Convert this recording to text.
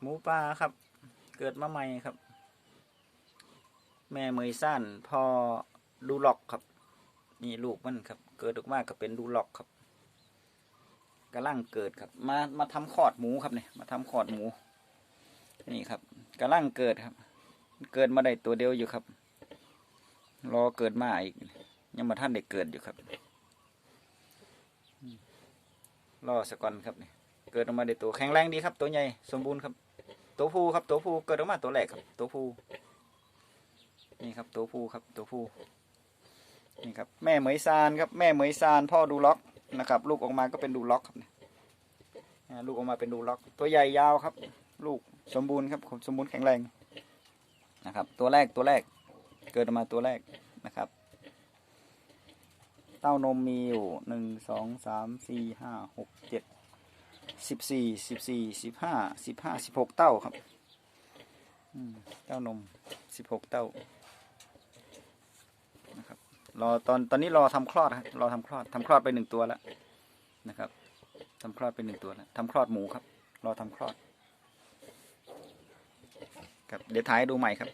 หมูป่าครับ เกิดมาใหม่ครับ แม่เมยสั้นพอดูล็อกครับ นี่ลูกมันครับ เกิดออกมาก็เป็นดูล็อกครับกำลังเกิดครับ มามาทำขอดหมูครับเนี่ยมาทำขอดหมู นี่ครับกำลังเกิดครับ เกิดมาได้ตัวเดียวอยู่ครับ รอเกิดมาอีก ยังมาท่านได้เกิดอยู่ครับรอสกก่อนครับเนี่ยเกิดออกมาได้ตัวแข็งแรงดีครับ ตัวใหญ่สมบูรณ์ครับ ตัวผู้ครับตัวผู้เกิดออกมาตัวแรกครับตัวผู้นี่ครับตัวผู้ครับตัวผู้นี่ครับแม่เหมยซานครับแม่เหมยซานพ่อดูล็อกนะครับ ลูกออกมาก็เป็นดูล็อกครับเนี่ยอ่าลูกออกมาเป็นดูล็อก ตัวใหญ่ยาวครับ ลูกสมบูรณ์ครับสมบูรณ์แข็งแรงนะครับ ตัวแรกตัวแรกเกิดออกมาตัวแรกนะครับเต้านมมีอยู่หนึ่งสองสามสี่ห้าหกเจ็ด สิบสี่สิบสี่สิบห้าสิบห้าสิบหกเต้าครับเต้านมสิบหกเต้านะครับรอตอนตอนนี้รอทำคลอดครับรอทำคลอดทำคลอดไปหนึ่งตัวแล้วนะครับทำคลอดไปหนึ่งตัวแล้วทำคลอดหมูครับ รอทำคลอดครับเดี๋ยวถ่ายดูใหม่ครับ